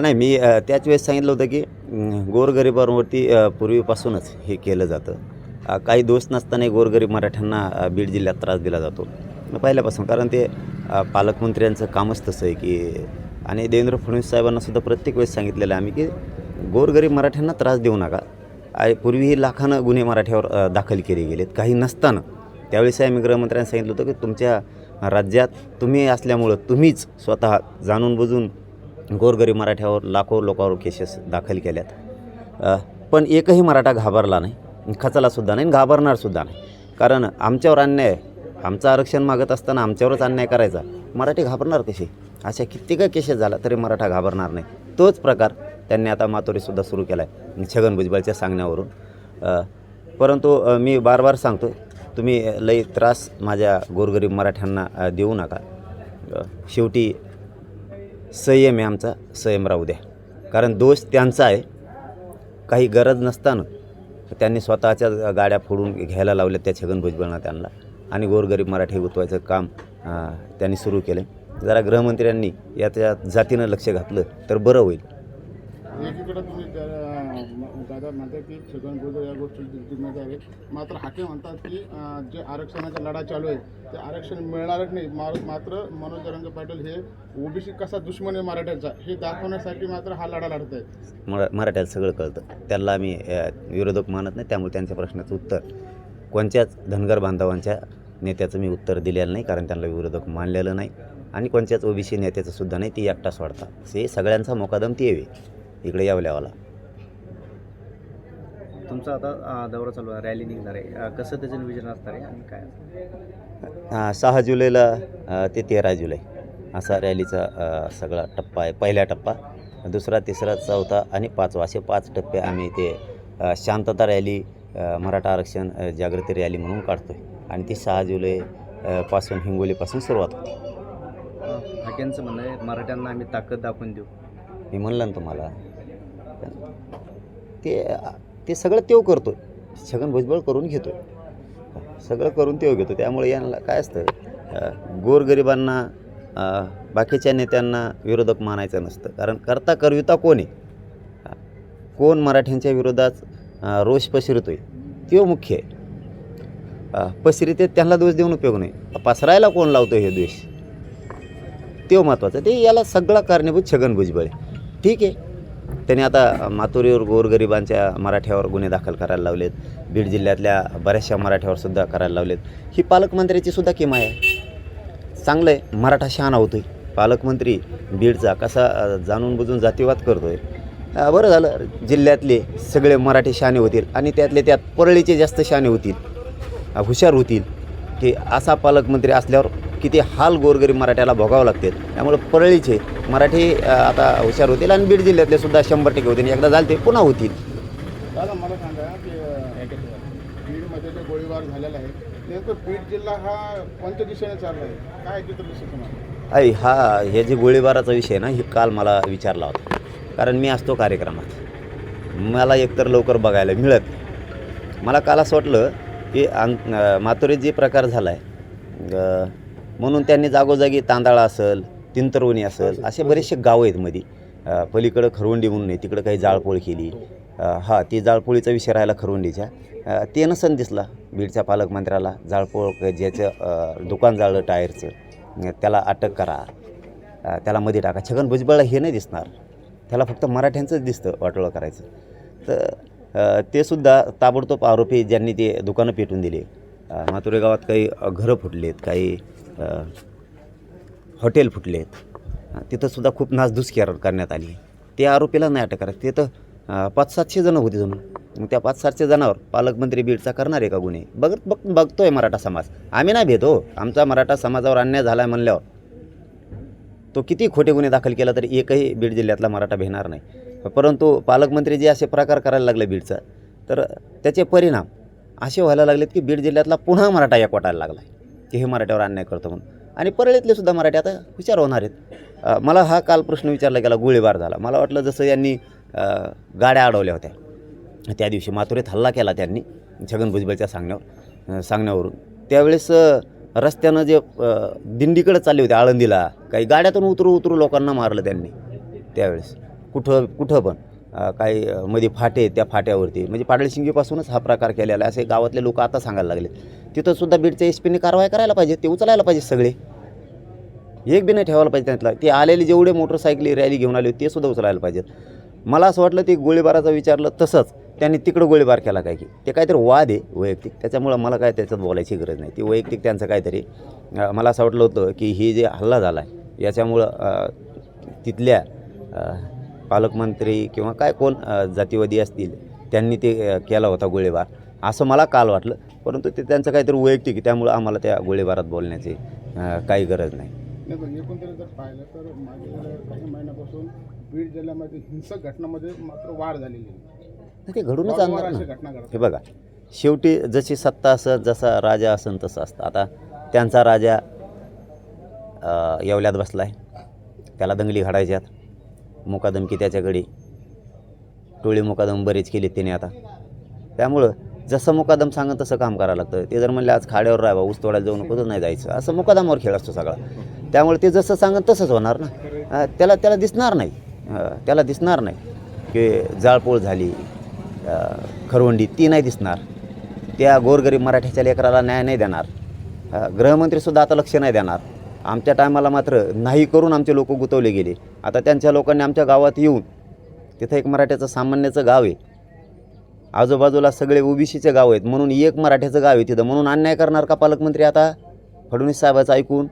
नाही मी त्याच वेळेस सांगितलं होतं की गोरगरिबांवरती पूर्वीपासूनच हे केलं जातं. काही दोष नसतानाही गोरगरीब मराठ्यांना बीड जिल्ह्यात त्रास दिला जातो. पहिल्यापासून कारण ते पालकमंत्र्यांचं कामच तसं आहे की आणि देवेंद्र फडणवीस साहेबांना सुद्धा प्रत्येक वेळेस सांगितलेलं आहे आम्ही की गोरगरीब मराठ्यांना त्रास देऊ नका. आ- पूर्वीही लाखानं गुन्हे मराठ्यावर दाखल केले गेलेत. काही नसताना. त्यावेळेस आम्ही गृहमंत्र्यांनी सांगितलं होतं की तुमच्या राज्यात तुम्ही असल्यामुळं तुम्हीच स्वतः जाणून बुजून गोरगरीब मराठ्यावर लाखो लोकांवर केसेस दाखल केल्यात. पण एकही मराठा घाबरला नाही. खचलासुद्धा नाही आणि घाबरणारसुद्धा नाही. कारण आमच्यावर अन्याय आमचं आरक्षण मागत असताना आमच्यावरच अन्याय करायचा. मराठी घाबरणार कशी? अशा कित्येक केसेस झाला तरी मराठा घाबरणार नाही. तोच प्रकार त्यांनी आता मातोरीसुद्धा सुरू केला आहे छगन भुजबळच्या सांगण्यावरून. परंतु मी बार बार सांगतो तुम्ही लई त्रास माझ्या गोरगरीब मराठ्यांना देऊ नका. शेवटी संयम आहे आमचा संयम राहू द्या. कारण दोष त्यांचा आहे. काही गरज नसताना त्यांनी स्वतःच्या गाड्या फोडून घ्यायला लावल्या त्या छगन भुजबळना त्यांना. आणि गोरगरीब मराठी गुतवायचं काम त्यांनी सुरू केलं जरा गृहमंत्र्यांनी याच्या जातीनं लक्ष घातलं तर बरं होईल. दादा म्हणतात की छगन भुजबळ या गोष्टी जिम्मेदार आहे. मात्र हाके म्हणतात की जे आरक्षणाचा लढा चालू आहे ते आरक्षण मिळणारच नाही. मात्र मनोज रंग पाटील हे ओबीसी कसा दुश्मन आहे मराठ्याचा हे दाखवण्यासाठी मात्र हा लढा लढत आहे. मरा मराठ्याला सगळं कळतं. त्याला आम्ही विरोधक मानत नाही त्यामुळे त्यांच्या प्रश्नाचं उत्तर. कोणत्याच धनगर बांधवांच्या नेत्याचं मी उत्तर दिलेलं नाही कारण त्यांना विरोधक मानलेलं नाही. आणि कोणत्याच ओबीसी नेत्याचं सुद्धा नाही ती एकटा वाढतात हे सगळ्यांचा मोकादम ती यावी इकडे यावल्यावाला तुमचा आता दौरा चालू आहे रॅली निघणार आहे. कसं त्याचं नियोजन असणार आहे आणि काय सहा जुलैला ते तेरा जुलै. असा रॅलीचा सगळा टप्पा आहे पहिला टप्पा. दुसरा तिसरा चौथा आणि पाचवा. असे पाच टप्पे आम्ही ते शांतता रॅली मराठा आरक्षण जागृती रॅली म्हणून काढतो आहे आणि ती सहा जुलै अ, पासून हिंगोलीपासून सुरुवात होते. हाक्यांचं म्हणणं आहे मराठ्यांना आम्ही ताकद दाखवून देऊ. मी म्हणलं ना तुम्हाला ते ते सगळं तेव करतो छगन भुजबळ करून घेतो सगळं करून तेव घेतो त्यामुळे यांना काय असतं गोरगरिबांना बाकीच्या नेत्यांना विरोधक मानायचं नसतं. कारण करता करविता कोण आहे? कोण मराठ्यांच्या विरोधात रोष रोष पसरतोय? तो मुख्य आहे. पसरिते त्यांना दोष देऊन उपयोग नाही. पसरायला कोण लावतो हे द्वेष? तो महत्त्वाचं ते याला सगळा कारणीभूत छगन भुजबळ आहे. ठीक आहे. त्याने आता मातोरीवर गोरगरिबांच्या मराठ्यावर गुन्हे दाखल करायला लावलेत. बीड जिल्ह्यातल्या बऱ्याचशा मराठ्यावर सुद्धा करायला लावलेत. ही पालकमंत्र्याची सुद्धा किमा आहे. चांगलं आहे मराठा शहाणा होतोय. पालकमंत्री बीडचा कसा जाणून बुजून जातीवाद करतो आहे बरं झालं. जिल्ह्यातले सगळे मराठी शहाणे होतील आणि त्यातले त्यात परळीचे जास्त शहाणे होतील. हुशार होतील. की असा पालकमंत्री असल्यावर किती हाल गोरगरीब मराठ्याला भोगावं लागतील त्यामुळे परळीचे मराठी आता हुशार होतील आणि बीड जिल्ह्यातले सुद्धा शंभर टक्के होतील. एकदा झाले ते पुन्हा होतील. दादा मला सांगा की अं, बीडमध्ये जे गोळीबार झालेला आहे नेमकं बीड जिल्हा हा कोणत्या दिशेने चालला आहे? काय चित्र दिसतं तुम्हाला? आई हा हे जे गोळीबाराचा विषय ना हे काल मला विचारला होता. कारण मी असतो कार्यक्रमात. मला एकतर लवकर बघायला मिळत. मला काल असं वाटलं की आं अं, माथुरीत जे प्रकार झाला आहे म्हणून त्यांनी जागोजागी तांदळा असेल तिंतरवणी असेल असे बरेचसे गावं आहेत मध्ये पलीकडं खरवंडी म्हणून आहे तिकडं काही जाळपोळ केली. हां हा ती जाळपोळीचा विषय राहिला खरवंडीच्या. ते नसन दिसला बीडच्या पालकमंत्र्याला जाळपोळ ज्याचं दुकान जाळलं टायरचं. त्याला अटक करा. त्याला मध्ये टाका. छगन भुजबळला हे नाही दिसणार. त्याला फक्त मराठ्यांचंच दिसतं वाटोळं करायचं. तर ते सुद्धा ताबडतोब आरोपी ज्यांनी ते दुकानं पेटून दिले. मातुरे गावात काही घरं फुटलेत काही हॉटेल फुटले. आहेत तिथंसुद्धा खूप नासधूस करण्यात आली. ते आरोपीला नाही अटक करायचं तिथं पाच सातशे जणं होती जणू. मग त्या पाच सातशे जणांवर पालकमंत्री बीडचा करणार आहे का गुन्हे? बघत बघ बघतोय मराठा समाज. आम्ही नाही भेट हो आमचा मराठा समाजावर अन्याय झाला आहे म्हणल्यावर तो किती खोटे गुन्हे दाखल केला तरी एकही बीड जिल्ह्यातला मराठा भेणार नाही. परंतु पालकमंत्री जे असे प्रकार करायला लागले बीडचा तर त्याचे परिणाम असे व्हायला लागलेत की बीड जिल्ह्यातला पुन्हा मराठा एक वाटायला लागला की हे मराठ्यावर अन्याय करतो म्हणून. आणि परळीतले सुद्धा मराठी आता विचार होणार आहेत. मला हा काल प्रश्न विचारला गेला गोळीबार झाला. मला वाटलं जसं यांनी गाड्या अडवल्या होत्या. त्या दिवशी माथुरीत हल्ला केला त्यांनी छगन भुजबळच्या सांगण्यावर सांगण्यावरून. त्यावेळेस रस्त्यानं जे दिंडीकडे चालले होते आळंदीला काही गाड्यातून उतरू उतरू लोकांना मारलं त्यांनी त्यावेळेस. कुठं कुठं पण. काही मध्ये फाटे आहेत त्या फाट्यावरती. म्हणजे पाडळशिंगीपासूनच हा प्रकार केलेला आहे. असे गावातले लोक आता सांगायला लागले. तिथं सुद्धा बीडच्या एस पीने कारवाई करायला पाहिजे ते उचलायला पाहिजे सगळे. एक बी नाही ठेवायला पाहिजे त्यातला. ते आलेले जेवढे मोटरसायकली रॅली घेऊन आले ते सुद्धा उचलायला पाहिजेत. मला असं वाटलं ते गोळीबाराचं विचारलं तसंच त्यांनी तिकडं गोळीबार केला काय की. ते काहीतरी वाद आहे वैयक्तिक. त्याच्यामुळं मला काय त्याच्यात बोलायची गरज नाही. ती वैयक्तिक त्यांचं काहीतरी. मला असं वाटलं होतं की ही जे हल्ला झाला आहे याच्यामुळं तिथल्या पालकमंत्री किंवा काय कोण जातीवादी असतील त्यांनी ते केला होता गोळीबार. असं मला काल वाटलं परंतु ते त्यांचं काहीतरी वैयक्तिक आहे त्यामुळं आम्हाला त्या गोळीबारात बोलण्याची काही गरज नाही. नाही पण एकंदरीत जर पाहिलं तर मागील काही महिन्यापासून बीड जिल्ह्यामध्ये हिंसक घटनांमध्ये मात्र वाढ झालेली आहे. ते घडूनच आणणार हे बघा शेवटी जशी सत्ता असत जसा राजा असन तसं असतं. आता त्यांचा राजा येवल्यात बसला आहे त्याला दंगली घडायच्यात. मुकादम की त्याच्याकडे. टोळी मुकादम बरेच केले त्याने आता. त्यामुळं जसं मुकादम सांगत तसं काम करावं लागतं. ते जर म्हणले आज खाड्यावर राहावा ऊस तोडायला जाऊ नको तर नाही जायचं. असं मुकादमावर खेळ असतो सगळा. त्यामुळे ते जसं सांगन तसंच होणार ना. त्याला त्याला दिसणार नाही. त्याला दिसणार नाही की जाळपोळ झाली. खरवंडी ती नाही दिसणार. त्या गोरगरीब मराठ्याच्या लेकराला न्याय नाही देणार. गृहमंत्रीसुद्धा आता लक्ष नाही देणार. आमच्या टायमाला मात्र नाही करून आमचे लोक गुतवले गेले. आता त्यांच्या लोकांनी आमच्या गावात येऊन तिथं एक मराठ्याचं सामान्याचं गाव आहे. आजूबाजूला सगळे ओबीसीचे गाव आहेत. म्हणून एक मराठ्याचं गाव आहे तिथं. म्हणून अन्याय करणार का पालकमंत्री आता? फडणवीस साहेबाचं ऐकून